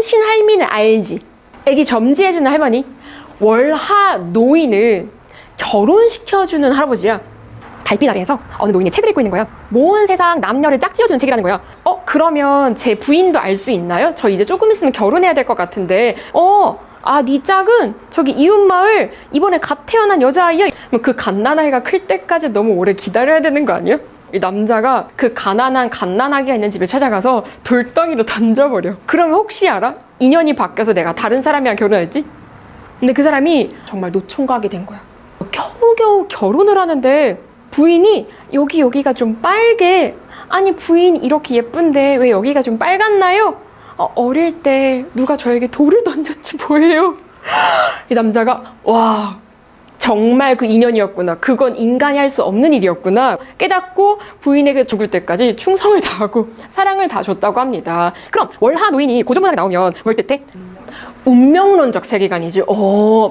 삼신 할미는 알지? 애기 점지해주는 할머니. 월하 노인은 결혼시켜주는 할아버지야. 달빛 아래에서 어느 노인이 책을 읽고 있는 거예요. 모은 세상 남녀를 짝지어주는 책이라는 거예요. 어, 그러면 제 부인도 알 수 있나요? 저 이제 조금 있으면 결혼해야 될 것 같은데. 어, 아, 네 짝은 저기 이웃마을 이번에 갓 태어난 여자아이야. 그 갓난아이가 클 때까지 너무 오래 기다려야 되는 거 아니에요? 이 남자가 그 가난한 갓난아기가 있는 집에 찾아가서 돌덩이로 던져버려. 그러면 혹시 알아? 인연이 바뀌어서 내가 다른 사람이랑 결혼할지? 근데 그 사람이 정말 노총각이 된 거야. 겨우겨우 결혼을 하는데 부인이 여기 여기가 좀 빨개. 아니 부인 이렇게 예쁜데 왜 여기가 좀 빨갛나요? 어, 어릴 때 누가 저에게 돌을 던졌지 뭐예요? 이 남자가 와 정말 그 인연이었구나. 그건 인간이 할 수 없는 일이었구나. 깨닫고 부인에게 죽을 때까지 충성을 다하고 사랑을 다 줬다고 합니다. 그럼 월하 노인이 고전문학에 나오면 뭘 뜻해? 운명론적 세계관이지. 어,